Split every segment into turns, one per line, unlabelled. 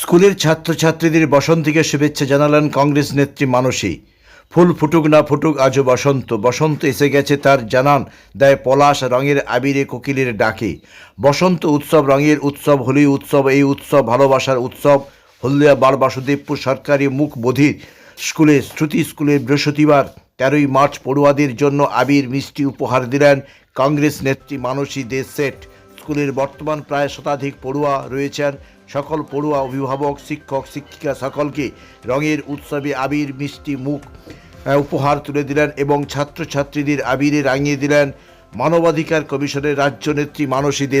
স্কুলের ছাত্রছাত্রীদের বসন্তীকে শুভেচ্ছা জানালেন কংগ্রেস নেত্রী মানসী। ফুল ফুটুক না ফুটুক, আজও বসন্ত। বসন্ত এসে গেছে তার জানান, দেয় পলাশ রঙের আবিরে কোকিলের ডাকে। বসন্ত উৎসব রঙের উৎসব, হোলি উৎসব, এই উৎসব ভালোবাসার উৎসব। হলদিয়া বার বাসুদেবপুর সরকারি মুখ বধির স্কুলে, শ্রুতি স্কুলে বৃহস্পতিবার তেরোই মার্চ পড়ুয়াদের জন্য আবির মিষ্টি উপহার দিলেন কংগ্রেস নেত্রী মানসী দে সেট। স্কুলের বর্তমান প্রায় শতাধিক পড়ুয়া রয়েছেন। সকল পড়ুয়া অভিভাবক, শিক্ষক, শিক্ষিকা সকলকে রঙের উৎসবে আবির, মিষ্টি মুখ উপহার তুলে দিলেন এবং ছাত্রছাত্রীদের আবিরে রাঙিয়ে দিলেন মানবাধিকার কমিশনের রাজ্য নেত্রী মানসী দে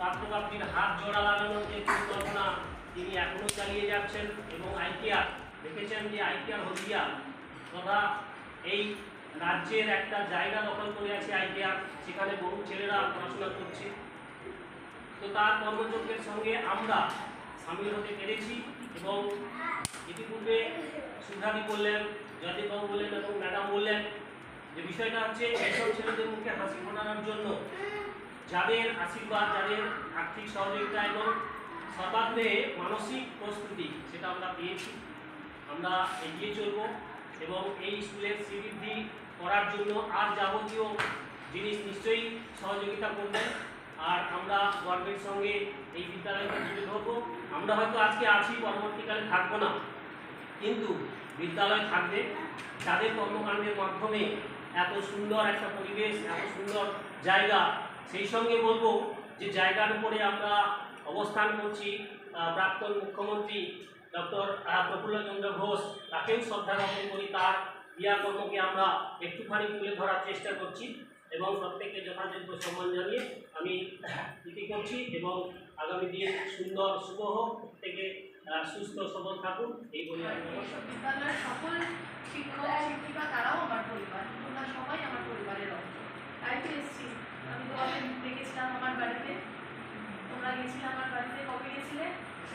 পাত্রপাত্রীর হাত জোড়া লাগানোর যে পরিকল্পনা তিনি এখনও চালিয়ে যাচ্ছেন এবং আইটিআর, দেখেছেন যে আইটিআর হলদিয়া তথা এই রাজ্যের একটা জায়গা দখল করে আছে আইটিআর, সেখানে বহু ছেলেরা পড়াশোনা করছে। তো তার কর্মযজ্ঞের সঙ্গে আমরা সামিল হতে পেরেছি এবং ইতিপূর্বে সুধাদি বললেন জয়দীপবাবু বললেন এবং ম্যাডাম বললেন যে বিষয়টা হচ্ছে এইসব ছেলেদের মুখে হাসি ফোটানোর জন্য যাদের আশীর্বাদ, যাদের আর্থিক সহযোগিতা এবং সর্বাগ্রে মানসিক প্রস্তুতি, সেটা আমরা পেয়েছি। আমরা এগিয়ে চলব এবং এই স্কুলের শ্রীবৃদ্ধি করার জন্য আর যাবতীয় জিনিস নিশ্চয়ই সহযোগিতা করবেন। আর আমরা গর্বের সঙ্গে এই বিদ্যালয়কে তুলে ধরবো। আমরা হয়তো আজকে আছি, পরবর্তীকালে থাকব না। কিন্তু বিদ্যালয় থাকবে। যাদের কর্মকাণ্ডের মাধ্যমে এত সুন্দর একটা পরিবেশ, এত সুন্দর জায়গা সেই সঙ্গে বলব যে জায়গার উপরে আমরা অবস্থান করছি প্রাক্তন মুখ্যমন্ত্রী ডক্টর প্রফুল্লচন্দ্র ঘোষ তাকেও শ্রদ্ধা জ্ঞাপন করি তার ক্রিয়াকর্মকে আমরা একটুখানি তুলে ধরার চেষ্টা করছি এবং প্রত্যেককে যথাযোগ্য সম্মান জানিয়ে আমি ইতি করছি এবং আগামী দিন সুন্দর শুভ হোক প্রত্যেকে সুস্থ সবল থাকুন এই বলে
সকল শিক্ষক শিক্ষিকা তারাও আমার পরিবার তোমরা সবাই আমার পরিবারের অংশ তাই তো এসেছি আমি তোমাকে দেখেছিলাম আমার বাড়িতে তোমরা গেছিলে আমার বাড়িতে কবে গেছিলে ভাইফোঁটায়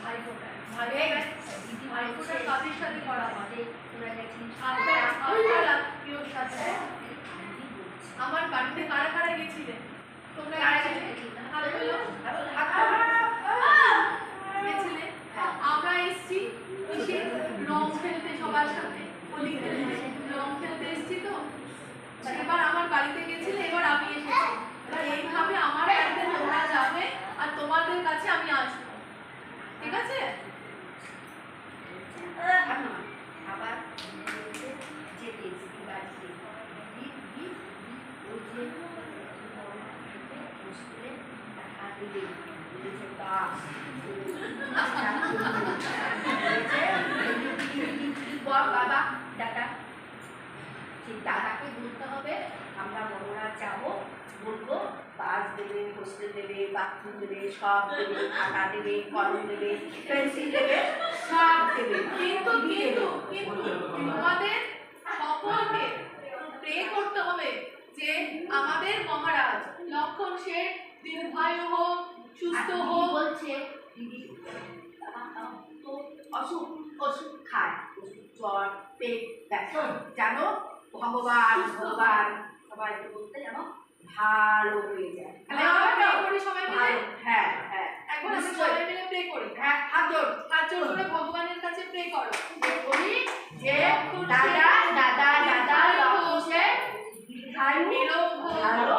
ভাইফোঁটায় ভাইফোঁটার কাদের সাথে করা হয় আপনার আপনার আত্মীয়র সাথে আমার বাড়িতে কারা কারা গেছিলে তোমরা গেছিলে হাত তোলো। গেছিলে আমরা এসেছি এসে রং খেলতে সবার সাথে হোলি খেলতে রং খেলতে এসেছি তো এবার আমার বাড়িতে গেছিলে এবার আমি এসেছি এবার এইভাবে আমার বাড়িতে তোমরা যাবে আর তোমাদের কাছে আমি আসব ঠিক আছে
আবার যেতে বাড়িতে ওই যে বসলে টাকা দিলে বলেছে বাস আমরা বড়রা যাব বলব বাস দেবে হোস্টেল দেবে বাথরুম দেবে সব দেবে খাতা দেবে কলম দেবে পেন্সিল দেবে সব দেবে
সকলকে প্রে করতে হবে যে আমাদের মহারাজ লক্ষণ শেঠ দীর্ঘায়ু হোক সুস্থ হোক।
বলছে তো অসুখ ওষুধ খায় জ্বর পেট ব্যথা জানো ভগবান ভগবান সবাইকে বলতে জানো ভালো হয়ে যায়।
করি সবাই মিলে?
হ্যাঁ হ্যাঁ।
এখন আমরা সবাই মিলে প্রে করি।
হ্যাঁ হাত জোর।
হাত জোর করে ভগবানের কাছে প্রে করো।
বলি যে দাদা দাদা লক্ষে দীর্ঘায়ু ভালো